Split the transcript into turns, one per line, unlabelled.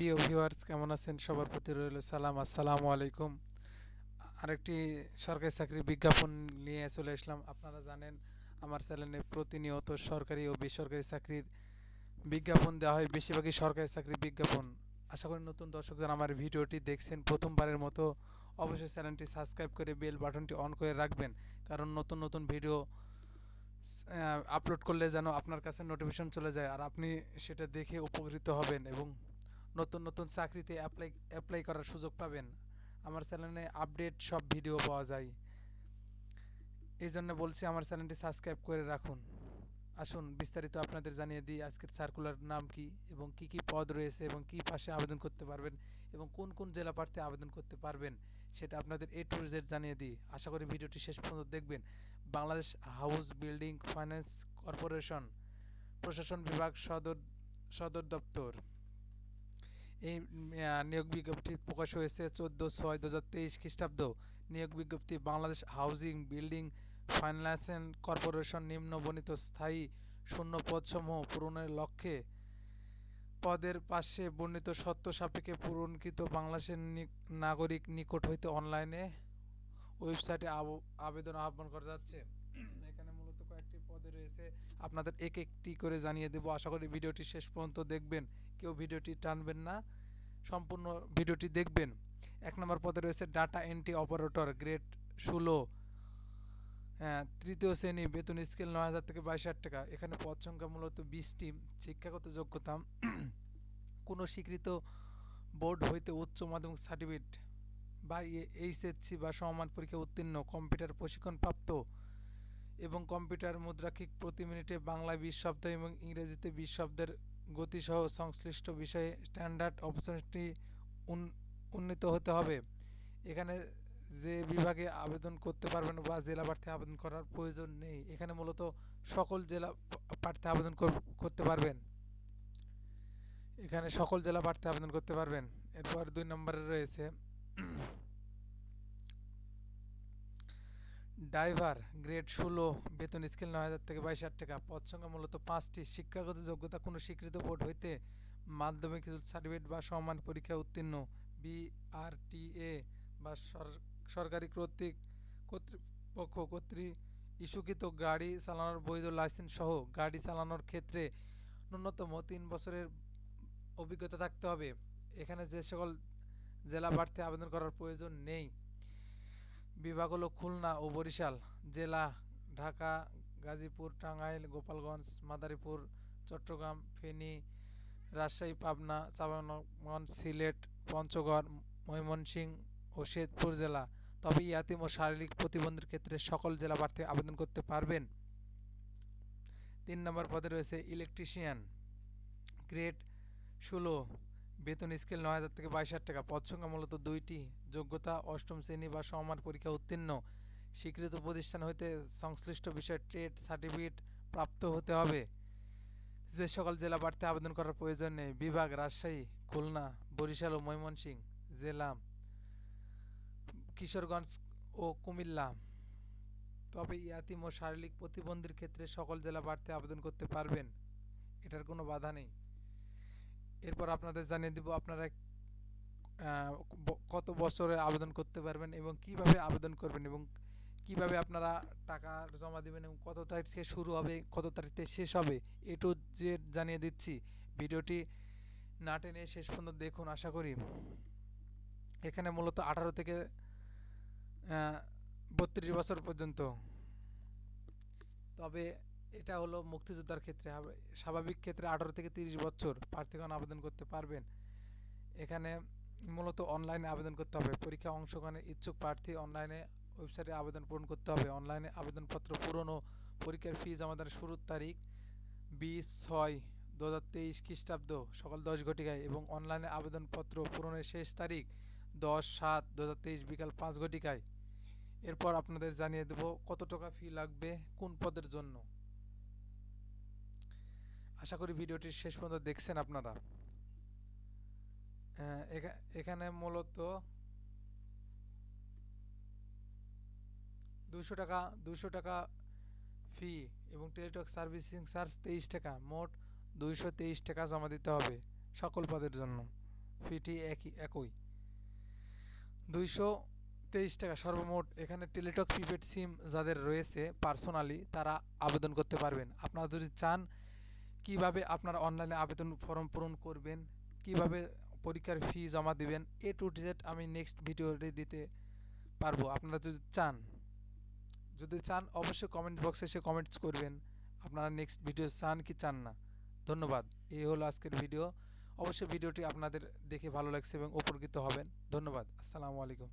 প্রিয় ভিউয়ার্স কেমন আছেন? সবার প্রতি রইল সালাম। আসসালামু আলাইকুম। আরেকটি সরকারি চাকরির বিজ্ঞাপন নিয়ে চলে আসলাম। আপনারা জানেন, আমার চ্যানেলে প্রতিনিয়ত সরকারি ও বেসরকারি চাকরির বিজ্ঞাপন দেওয়া হয়। বেশিরভাগই সরকারি চাকরির বিজ্ঞাপন। আশা করি নতুন দর্শকদের আমার ভিডিওটি দেখছেন প্রথমবারের মতো, অবশ্যই চ্যানেলটি সাবস্ক্রাইব করে বেল বাটনটি অন করে রাখবেন। কারণ নতুন নতুন ভিডিও আপলোড করলে যেন আপনার কাছে নোটিফিকেশন চলে যায়। আর আপনি সেটা দেখে উপকৃত হবেন এবং নতুন নতুন চাকরিতে অ্যাপ্লাই অ্যাপ্লাই করার সুযোগ পাবেন। আমার চ্যানেলে আপডেট সব ভিডিও পাওয়া যায়। এই জন্য বলছি আমার চ্যানেলটি সাবস্ক্রাইব করে রাখুন। আসুন, বিস্তারিত আপনাদের জানিয়ে দিই আজকের সার্কুলার নাম কি এবং কি কি পদ রয়েছে এবং কি পাশে আবেদন করতে পারবেন এবং কোন কোন জেলা প্রার্থী আবেদন করতে পারবেন সেটা আপনাদের এ টু জেড জানিয়ে দিই। আশা করি ভিডিওটি শেষ পর্যন্ত দেখবেন। Bangladesh house building finance corporation প্রশাসন বিভাগ সদর সদর দপ্তর। এই নিয়োগ বিজ্ঞপ্তি প্রকাশ হয়েছে চোদ্দ ছয় দু হাজার তেইশ খ্রিস্টাব্দ। নিয়োগ বিজ্ঞপ্তি Bangladesh housing building finance corporation নিম্ন বর্ণিত স্থায়ী শূন্য পদসমূহ পূরণের লক্ষ্যে পদের পাশে বর্ণিত সত্য সাপেক্ষে পূরণকৃত বাংলাদেশের নাগরিক নিকট হইতে অনলাইনে ওয়েবসাইটে আব- আবেদন আহ্বান করা যাচ্ছে। পদে রয়েছে। আপনাদের এক একটি করে জানিয়ে দেবো। আশা করি ভিডিওটি শেষ পর্যন্ত দেখবেন। কেউ ভিডিওটি টানবেন না। সম্পূর্ণ ভিডিওটি দেখবেন। এক নম্বর পদে রয়েছে ডাটা এন্ট্রি অপারেটর গ্রেড ষোলো। হ্যাঁ তৃতীয় শ্রেণি, বেতন স্কেল নয় হাজার থেকে বাইশ হাজার টাকা। এখানে পদ সংখ্যা মূলত বিশটি শিক্ষাগত যোগ্যতা, কোনো স্বীকৃত বোর্ড হইতে উচ্চ মাধ্যমিক সার্টিফিকেট বা এইচএসসি বা সমমান পরীক্ষা উত্তীর্ণ, কম্পিউটার প্রশিক্ষণ প্রাপ্ত এবং কম্পিউটার মুদ্রাক্ষিক প্রতি মিনিটে বাংলায় বিশ শব্দ এবং ইংরেজিতে বিশ শব্দের গতিসহ সংশ্লিষ্ট বিষয়ে স্ট্যান্ডার্ড অপরচুনিটি উন্নীত হতে হবে। এখানে যে বিভাগে আবেদন করতে পারবেন বা জেলা প্রার্থী আবেদন করার প্রয়োজন নেই, এখানে মূলত সকল জেলা প্রার্থী আবেদন করতে পারবেন। এখানে সকল জেলা প্রার্থী আবেদন করতে পারবেন। এরপর দুই নম্বরে রয়েছে ড্রাইভার গ্রেড ষোলো, বেতন স্কেল নয় হাজার থেকে বাইশ হাজার টাকা। পদ সংখ্যা মূলত পাঁচটি। শিক্ষাগত যোগ্যতা কোনো স্বীকৃত বোর্ড হইতে মাধ্যমিক সার্টিফিকেট বা সমান পরীক্ষা উত্তীর্ণ। বিআরটিএ বা সরকারি কর্তৃক, কর্তৃপক্ষ কর্তৃক ইস্যুকৃত গাড়ি চালানোর বৈধ লাইসেন্স সহ গাড়ি চালানোর ক্ষেত্রে ন্যূনতম তিন বছরের অভিজ্ঞতা থাকতে হবে। এখানে যে সকল জেলা প্রার্থী আবেদন করার প্রয়োজন নেই। বিভাগ হলো খুলনা ও বরিশাল, জেলা ঢাকা, গাজীপুর, টাঙ্গাইল, গোপালগঞ্জ, মাদারীপুর, চট্টগ্রাম, ফেনী, রাজশাহী, পাবনা, চাঁপাইনবাবগঞ্জ, সিলেট, পঞ্চগড় ময়মনসিংহ ও শেরপুর জেলা। তবে ইয়াতিম ও শারীরিক প্রতিবন্ধীর ক্ষেত্রে সকল জেলা প্রার্থী আবেদন করতে পারবেন। তিন নম্বর পদে রয়েছে ইলেকট্রিশিয়ান, গ্রেড ষোলো। বেতন স্কেল নয় হাজার থেকে বাইশ হাজার টাকা। পদ সংখ্যা মূলত দুইটি, যোগ্যতা, অষ্টম শ্রেণি বা সমান পরীক্ষা উত্তীর্ণ। স্বীকৃত প্রতিষ্ঠান হইতে সংশ্লিষ্ট বিষয়ে ট্রেড সার্টিফিকেট প্রাপ্ত হতে হবে। যে সকল জেলা প্রার্থী আবেদন করার প্রয়োজন নেই, বিভাগ, রাজশাহী, খুলনা, বরিশাল ও ময়মনসিংহ জেলা, কিশোরগঞ্জ ও কুমিল্লা। তবে ইয়াতিম ও শারীরিক প্রতিবন্ধীর ক্ষেত্রে সকল জেলা প্রার্থী আবেদন করতে পারবেন, এটার কোনো বাধা নেই। এরপর আপনাদের জানিয়ে দিব আপনারা কত বছরে আবেদন করতে পারবেন এবং কীভাবে আবেদন করবেন এবং কীভাবে আপনারা টাকা জমা দিবেন এবং কত তারিখ থেকে শুরু হবে, কত তারিখ থেকে শেষ হবে, এ টু জেড জানিয়ে দিচ্ছি। ভিডিওটি না টেনে শেষ পর্যন্ত দেখুন, আশা করি। এখানে মূলত আঠারো থেকে বত্রিশ বছর পর্যন্ত। তবে এটা হলো মুক্তিযোদ্ধার ক্ষেত্রে স্বাভাবিক ক্ষেত্রে আঠারো থেকে তিরিশ বছর প্রার্থীগণ আবেদন করতে পারবেন। এখানে মূলত অনলাইনে আবেদন করতে হবে। পরীক্ষা অংশগ্রহণের ইচ্ছুক প্রার্থী অনলাইনে ওয়েবসাইটে আবেদন পূরণ করতে হবে। অনলাইনে আবেদনপত্র পূরণ ও পরীক্ষার ফি জমা দেওয়ার শুরুর তারিখ বিশ ছয় দু হাজার তেইশ খ্রিস্টাব্দ সকাল দশ ঘটিকায় এবং অনলাইনে আবেদনপত্র পূরণের শেষ তারিখ দশ সাত দু হাজার তেইশ বিকাল পাঁচ ঘটিকায়। এরপর আপনাদের জানিয়ে দেব কত টাকা ফি লাগবে, কোন পদের জন্য। আশা করি ভিডিওটি শেষ পর্যন্ত দেখছেন আপনারা। এখানে মূলত দুশো টাকা দুশো টাকা ফি এবং টেলিটক সার্ভিসিং চার্জ তেইশ টাকা। মোট দুইশো তেইশ টাকা জমা দিতে হবে সকল পদের জন্য। ফিটি একই একই। দুইশো তেইশ টাকা সর্বমোট এখানে টেলিটক প্রিপেড সিম যাদের রয়েছে পার্সোনালি তারা আবেদন করতে পারবেন। আপনারা যদি চান কীভাবে আপনারা অনলাইনে আবেদন ফর্ম পূরণ করবেন, কীভাবে পরীক্ষার ফি জমা দিবেন এ টু জেড আমি নেক্সট ভিডিওটি দিতে পারব। আপনারা যদি চান যদি চান অবশ্যই কমেন্ট বক্সে এসে কমেন্টস করবেন, আপনারা নেক্সট ভিডিও চান কি চান না। ধন্যবাদ। এই হলো আজকের ভিডিও অবশ্যই ভিডিওটি আপনাদের দেখে ভালো লাগছে এবং উপকৃত হবেন। ধন্যবাদ। আসসালামু আলাইকুম।